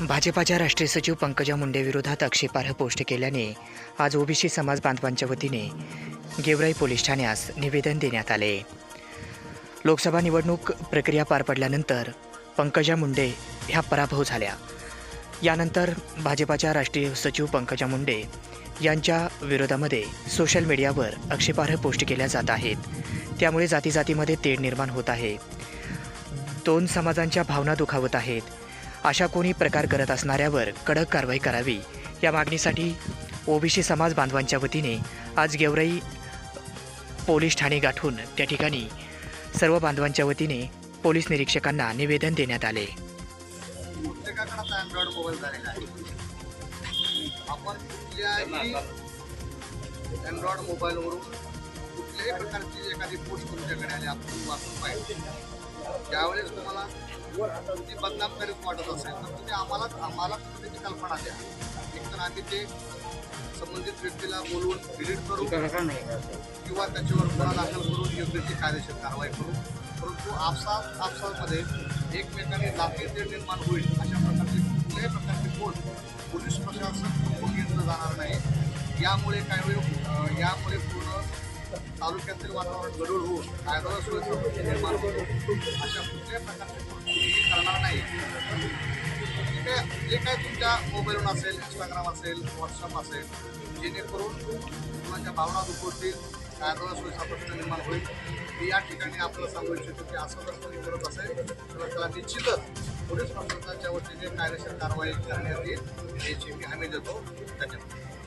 भाजपाच्या राष्ट्रीय सचिव पंकजा मुंडे विरोधात आक्षेपार्ह पोस्ट केल्याने आज ओबीसी समाज बांधवांच्या वतीने गेवराई पोलीस ठाण्यास निवेदन देण्यात आले. लोकसभा निवडणूक प्रक्रिया पार पडल्यानंतर पंकजा मुंडे ह्या पराभव झाल्या. यानंतर भाजपाच्या राष्ट्रीय सचिव पंकजा मुंडे यांच्या विरोधामध्ये सोशल मीडियावर आक्षेपार्ह पोस्ट केल्या जात आहेत. त्यामुळे जाती जातीमध्ये तेढ निर्माण होत आहे. दोन समाजांच्या भावना दुखावत आहेत. अशा कोणी प्रकार करत असणाऱ्यावर कडक कारवाई करावी. या मागणीसाठी ओबीसी समाज बांधवांच्या वतीने आज गेवराई पोलीस ठाणे गाठून त्या ठिकाणी सर्व बांधवांच्या वतीने पोलीस निरीक्षकांना निवेदन देण्यात आले. आपण अँड्रॉइड मोबाईलवरून कुठल्याही प्रकारची एखादी पोस्ट तुमच्याकडे आली आपण वाचून पाहिजे त्यावेळेस तुम्हाला ती बदनामकारी वाटत असेल तर तुम्ही आम्हाला आम्हाला त्याची कल्पना द्या. एकतर आम्ही ते संबंधित व्यक्तीला बोलवून डिलीट करू किंवा त्याच्यावर गुन्हा दाखल करून योग्य ती कायदेशीर कारवाई करू. परंतु आपसात आपसामध्ये एकमेकांनी जाती तेढ निर्माण होईल अशा प्रकारचे कुठल्याही प्रकारचे पोस्ट पोलीस प्रशासन घेतलं जाणार नाही. यामुळे काय होईल? अं, यामुळे तालुक्यातील वातावरण गडूळ होऊन कायदा सुव्यवस्था निर्माण होतो अशा कुठल्याही प्रकारचे करणार नाही. जे काय जे काय तुमच्या मोबाईलवर असेल इंस्टाग्राम असेल व्हॉट्सअप असेल जेणेकरून मुलांच्या भावना दुखवतील कायदा सुविधा प्रश्न निर्माण होईल. मी या ठिकाणी आपल्याला सांगू इच्छितो की असं जर कोणी करत असेल तर त्याला निश्चितच पोलीस प्रशासनाच्या वतीने कायदेशीर कारवाई करण्यात येईल याची मी हमी देतो. धन्यवाद.